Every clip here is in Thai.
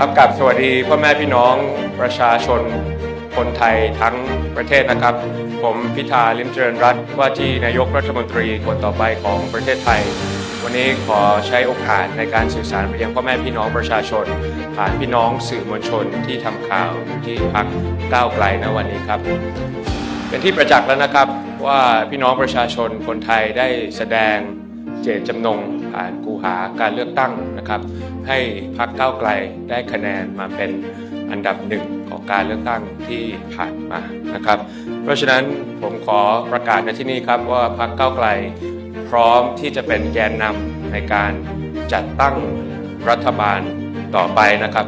ครับกับสวัสดีพ่อแม่พี่น้องประชาชนคนไทยทั้งประเทศนะครับ ผมพิธาลิมเจริญรัตน์ว่าที่นายกรัฐมนตรีคนต่อไปของประเทศไทย วันนี้ขอใช้โอกาสในการสื่อสารไปยังพ่อแม่พี่น้องประชาชน ผ่านพี่น้องสื่อมวลชนที่ทำข่าวอยู่ที่พักก้าวไกลในวันนี้ครับ เป็นที่ประจักษ์แล้วนะครับว่าพี่น้องประชาชนคนไทยได้แสดงเจตจำนง ผ่านกูหาการเลือกตั้งนะครับ ให้พรรคก้าวไกลได้คะแนนมาเป็นอันดับหนึ่งของการเลือกตั้งที่ผ่านมานะครับ เพราะฉะนั้นผมขอประกาศในที่นี้ครับว่าพรรคก้าวไกลพร้อมที่จะเป็นแกนนำในการจัดตั้งรัฐบาลต่อไปนะครับ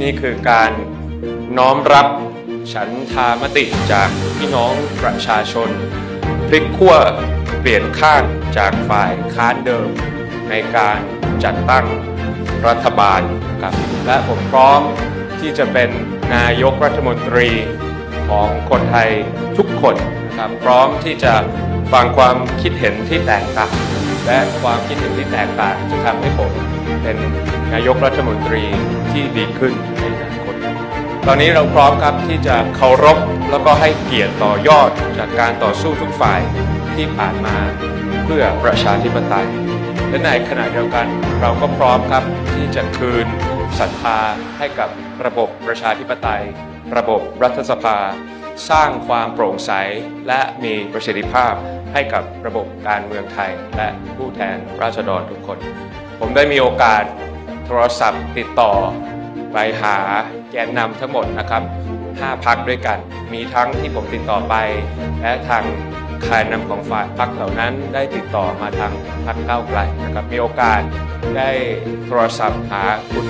นี่คือการน้อมรับฉันทามติจากพี่น้องประชาชน พลิกขั้ว เปลี่ยนข้างจากฝ่ายค้านเดิม ในการจัดตั้งรัฐบาลครับและผมพร้อมที่จะเป็นนายกรัฐมนตรีของคนไทยทุกคนนะครับพร้อมที่จะฟังความคิดเห็นที่แตกต่างและความคิดเห็นที่แตกต่างจะทำให้ผมเป็นนายกรัฐมนตรีที่ดีขึ้นในอนาคต ตอนนี้เราพร้อมครับที่จะเคารพแล้วก็ให้เกียรติต่อยอดจากการต่อสู้ทุกฝ่าย ที่ผ่านมาเพื่อประชาธิปไตย และในขณะเดียวกันเราก็พร้อมครับที่จะคืนศรัทธาให้กับระบบประชาธิปไตย ระบบรัฐสภา สร้างความโปร่งใสและมีประสิทธิภาพให้กับระบบการเมืองไทย และผู้แทนราษฎรทุกคน ผมได้มีโอกาสโทรศัพท์ติดต่อไปหาแกนนำทั้งหมดนะครับ 5 พักด้วยกัน มีทั้งที่ผมติดต่อไป และทาง แกนนำของฝ่ายพักเหล่านั้นได้ติดต่อมาทางพักเก้าวไกลนะครับมีโอกาสได้โทรศัพท์หาคุณ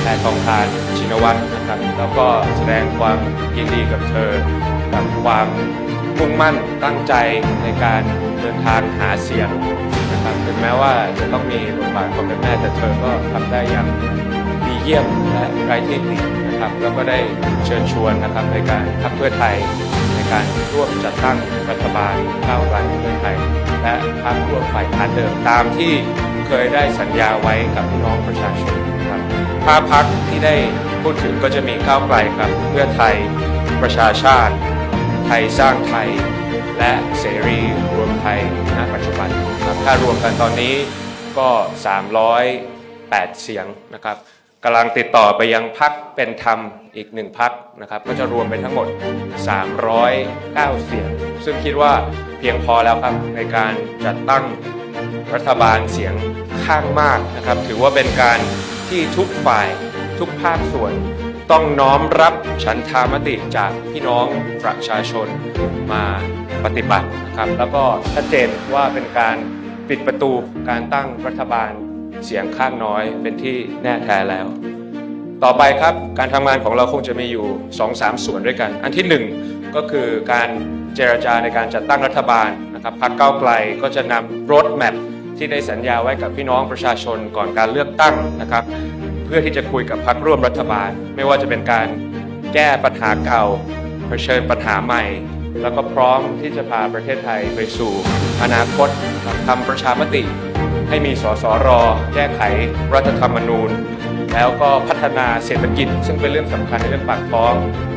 แพทองทานชินวัตรนะครับแล้วก็แสดงความยินดีกับเธอกับความมุ่งมั่นตั้งใจในการเดินทางหาเสียงนะครับถึงแม้ว่าจะต้องมีบทบาทความเป็นแม่แต่เธอก็ทำได้อย่างดีเยี่ยมและไร้ที่ตินะครับแล้วก็ได้เชิญชวนนะครับในการพักเพื่อไทย การร่วมจัดตั้งรัฐบาลก้าวไกลเพื่อไทย และพักร่วมฝ่ายค้านเดิมตามที่เคยได้สัญญาไว้กับพี่น้องประชาชนครับภาพพักที่ได้พูดถึงก็จะมีก้าวไกลครับเพื่อไทยประชาชาติ ไทยสร้างไทย และเสรีรวมไทยณปัจจุบันครับถ้ารวมกันตอนนี้ก็ 308 เสียงนะครับ กำลังติดต่อไปยังพักเป็นธรรมอีกหนึ่งพักนะครับ ก็จะรวมเป็นทั้งหมด 309 เสียง ซึ่งคิดว่าเพียงพอแล้วครับในการจัดตั้งรัฐบาลเสียงข้างมากนะครับ ถือว่าเป็นการที่ทุกฝ่ายทุกภาคส่วน ต้องน้อมรับฉันทามติจากพี่น้องประชาชนมาปฏิบัตินะครับ แล้วก็ชัดเจนว่าเป็นการปิดประตูการตั้งรัฐบาล เสียงข้างน้อยเป็นที่แน่แท้แล้ว ต่อไปครับการทำงานของเราคงจะมีอยู่ 2-3 ส่วนด้วยกัน อันที่ 1 ก็คือการเจรจาในการจัดตั้งรัฐบาลนะครับพรรคก้าวไกลก็จะนำรถแมพที่ได้สัญญาไว้กับพี่น้องประชาชนก่อนการเลือกตั้งนะครับ เพื่อที่จะคุยกับพรรคร่วมรัฐบาล ไม่ว่าจะเป็นการแก้ปัญหาเก่าเผชิญปัญหาใหม่ แล้วก็พร้อมที่จะพาประเทศไทยไปสู่อนาคตนะครับทำประชามติ ให้มีสสรแก้ไขรัฐธรรมนูญ แล้วก็พัฒนาเศรษฐกิจ ซึ่งเป็นเรื่องสำคัญในเรื่องปากท้อง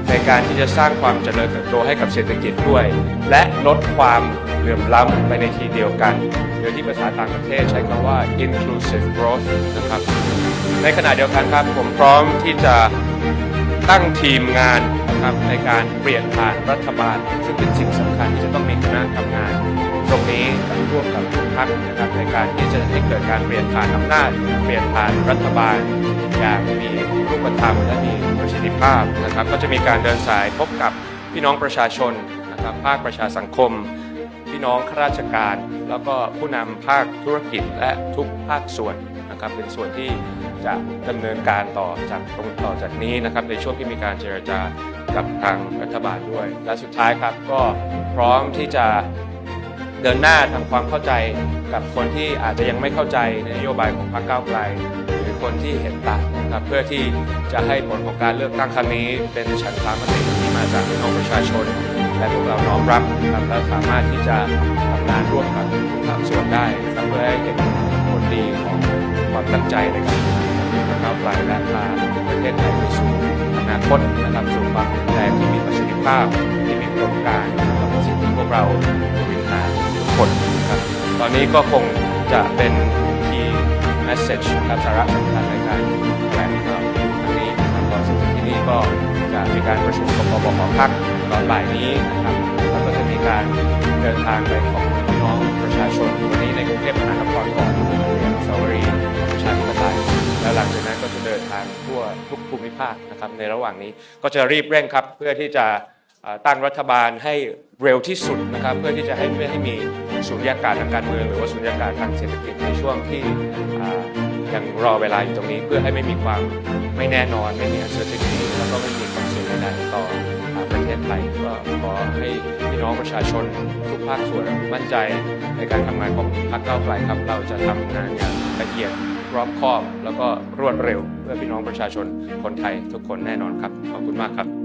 ในการที่จะสร้างความเจริญเติบโตให้กับเศรษฐกิจด้วย และลดความเหลื่อมล้ำไปในทีเดียวกันโดยที่ภาษาต่างประเทศใช้คำว่า inclusive growth นะครับ ในขณะเดียวกันครับผมพร้อมที่จะตั้งทีมงานนะครับในการเปลี่ยนผ่านรัฐบาล ซึ่งเป็นสิ่งสำคัญที่จะต้องมีคณะทำงาน ตรงนี้ร่วมกับทุกพรรคนะครับในการที่จะให้เกิดการเปลี่ยนผ่านอำนาจ เปลี่ยนผ่านรัฐบาล อย่างมีรูปธรรมและมีประสิทธิภาพนะครับ ก็จะมีการเดินสายพบกับพี่น้องประชาชนนะครับภาคประชาสังคม พี่น้องข้าราชการ แล้วก็ผู้นำภาคธุรกิจและทุกภาคส่วนนะครับเป็นส่วนที่จะดำเนินการต่อจากตรงต่อจากนี้นะครับในช่วงที่มีการเจรจากับทางรัฐบาลด้วย และสุดท้ายครับก็พร้อมที่จะ เดินหน้าทำความเข้าใจกับคนที่อาจจะยังไม่เข้าใจในนโยบายของพรรคก้าวไกล หรือคนที่เห็นต่างนะครับเพื่อที่จะให้ผลของการเลือกตั้งครั้งนี้เป็นฉันทามติที่มาจากพี่น้องประชาชน และพวกเราน้อมรับนะครับและสามารถที่จะทำงานร่วมกับทุกภาคส่วนได้นะครับเพื่อให้เห็นผลดีของความตั้งใจในการทำงานก้าวไกลและพาประเทศไทยไปสู่อนาคตนะครับสู่ความรุนแรงที่มีประสิทธิภาพที่มีโครงการ พวกเราวิ่งหาทุกคนครับ ตอนนี้ก็คงจะเป็น key message ครับสาระสำคัญในการแถลงข่าวครั้งนี้นะครับก่อนจะถึงที่นี่ก็จะมีการประชุมกับกบขพักตอนบ่ายนี้นะครับแล้วก็จะมีการเดินทางไปขอบคุณพี่น้องประชาชนวันนี้ในกรุงเทพมหานครก่อนเรียนสาวรีประชาธิปไตยแล้วหลังจากนั้นก็จะเดินทางทั่วทุกภูมิภาคนะครับในระหว่างนี้ก็จะรีบเร่งครับเพื่อที่จะ อ่าตั้งรัฐบาลให้เร็วที่สุดนะครับเพื่อที่จะให้ไม่ให้มีสุญญากาศทางการเมืองหรือว่าสุญญากาศทางเศรษฐกิจในช่วงที่ยังรอเวลาอยู่ตรงนี้เพื่อให้ไม่มีความไม่แน่นอน ไม่มี uncertainty แล้วก็ไม่มีความเสี่ยงใดๆต่อประเทศไทยก็ขอให้พี่น้องประชาชนทุกภาคส่วนมั่นใจในการทำงานของพรรคก้าวไกลครับ เราจะทำงานอย่างละเอียดรอบคอบ แล้วก็รวดเร็วเพื่อพี่น้องประชาชนคนไทยทุกคนแน่นอนครับขอบคุณมากครับ